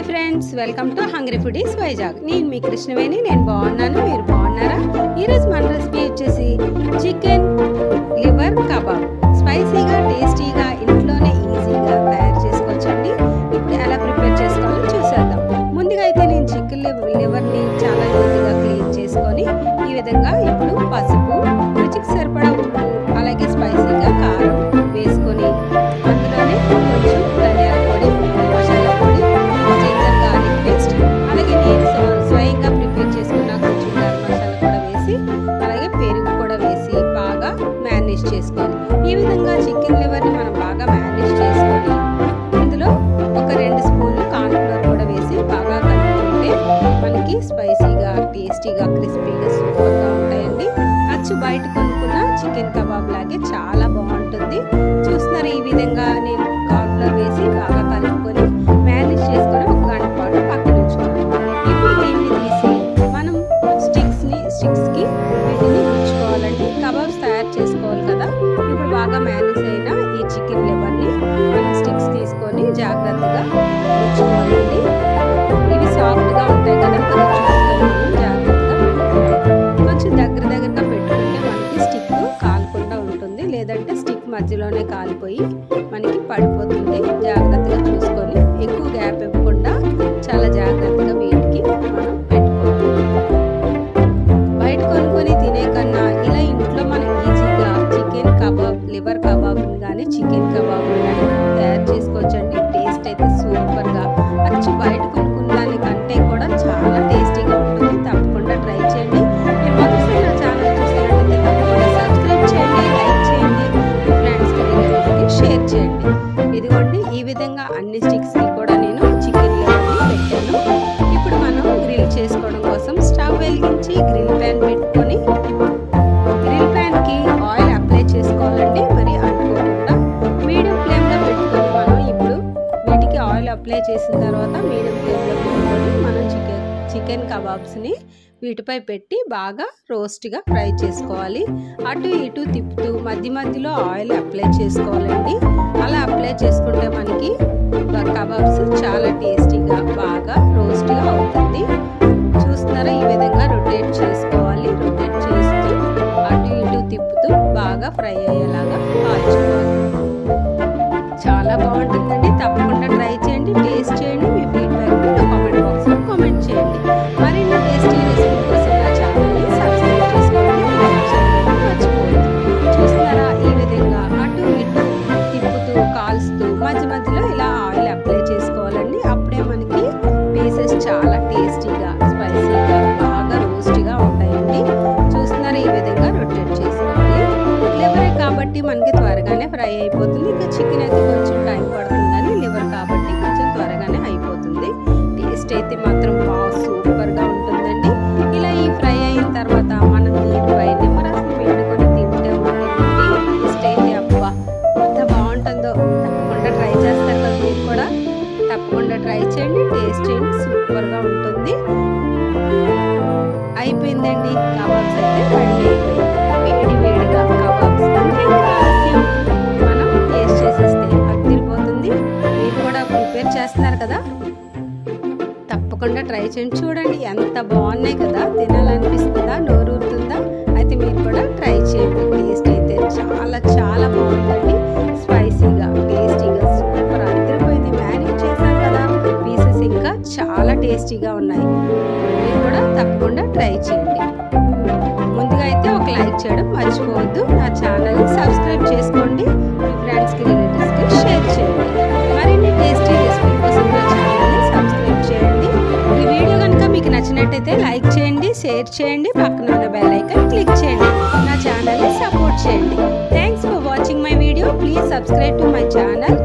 Hi friends welcome to hungry foodies Vizag. నేను మీ కృష్ణవేణి నేను బాగున్నాను మీరు బాగున్నారా? ఈరోజు మన రెసిపీ వచ్చేసి చికెన్ లివర్ కబాబ్. స్పైసీగా స్పైసీగా టేస్టీగా క్రిస్పీగా సూపర్గా ఉంటాయండి. అచ్చు బయట కొనుక్కున్న చికెన్ కబాబ్ లాగే చాలా బాగుంటుంది. చూస్తున్నారు ఈ విధంగా మధ్యలోనే కాలిపోయి మనకి పడిపోతుంది. జాగ్రత్తగా చూసుకొని ఎక్కువ గ్యాప్ ఇవ్వకుండా చాలా జాగ్రత్తగా వీటికి మనం పెట్టుకోవాలి. బయట కొనుక్కొని తినే కన్నా ఇలా ఇంట్లో మనం ఈజీగా చికెన్ కబాబ్ లివర్ కబాబ్ కానీ చికెన్ కబాబ్ చూడండి ఈ విధంగా అన్ని స్టిక్స్కి కూడా నేను చికెన్ పెట్టాను. ఇప్పుడు మనం గ్రిల్ చేసుకోవడం కోసం స్టవ్ వెలిగించి గ్రిల్ ప్యాన్ పెట్టుకొని గ్రిల్ ప్యాన్కి ఆయిల్ అప్లై చేసుకోవాలండి మరి అంటుకోకుండా మీడియం ఫ్లేమ్లో పెట్టుకొని మనం ఇప్పుడు వీటికి ఆయిల్ అప్లై చేసిన తర్వాత మీడియం ఫ్లేమ్లో పెట్టుకొని మనం చికెన్ చికెన్ కబాబ్స్ని వీటిపై పెట్టి బాగా రోస్ట్గా ఫ్రై చేసుకోవాలి. అటు ఇటు తిప్పుతూ మధ్య మధ్యలో ఆయిల్ అప్లై చేసుకోవాలండి. అలా అప్లై చేసుకుంటే మనకి కబాబ్స్ చాలా టేస్టీగా బాగా రోస్ట్గా అవుతుంది. చూస్తున్నారా? ఈ విధంగా రొటేట్ చేసుకోవాలి. రొటేట్ చేస్తూ అటు ఇటు తిప్పుతూ బాగా ఫ్రై అయ్యేలాగా కాల్స్తూ మధ్య మధ్యలో ఇలా ఆయిల్ అప్లై చేసుకోవాలండి. అప్పుడే మనకి పీసెస్ చాలా టేస్టీగా స్పైసీగా బాగా రోస్ట్గా ఉంటాయండి. చూస్తున్నారా ఈ విధంగా రొటేట్ చేసుకోవాలి. లివరే కాబట్టి మనకి త్వరగానే ఫ్రై అయిపోతుంది. ఇంకా చికెన్ అయితే చేయండి టేస్ట్ చేయండి సూపర్గా ఉంటుంది. అయిపోయిందండి కబాబ్స్ అయితే రెడీ అయిపోయింది. వేడి వేడిగా కబాబ్స్ అంటే మనం టేస్ట్ చేసేస్తే అదిరిపోతుంది మీరు కూడా ప్రిపేర్ చేస్తున్నారు కదా? తప్పకుండా ట్రై చేయండి. చూడండి ఎంత బాగున్నాయి కదా? తినాలనిపిస్తుందా? నోరు ఊరుతుందా అయితే మీరు కూడా ట్రై చేయండి. టేస్ట్ అయితే చాలా చాలా టేస్టీగా ఉన్నాయి. మీరు కూడా తప్పకుండా ట్రై చేయండి. ముందుగా అయితే ఒక లైక్ చేయడం మర్చిపోవద్దు. నా ఛానల్ని సబ్స్క్రైబ్ చేసుకోండి. మీ ఫ్రెండ్స్కి రిలేటివ్స్కి షేర్ చేయండి. మరిన్ని టేస్టీ రెసిపీ కోసం నా ఛానల్ని సబ్స్క్రైబ్ చేయండి. ఈ వీడియో కనుక మీకు నచ్చినట్టయితే లైక్ చేయండి షేర్ చేయండి పక్కన ఉన్న బెల్ ఐకాన్ క్లిక్ చేయండి. నా ఛానల్ని సపోర్ట్ చేయండి. Thanks for watching my video. Please subscribe to my channel.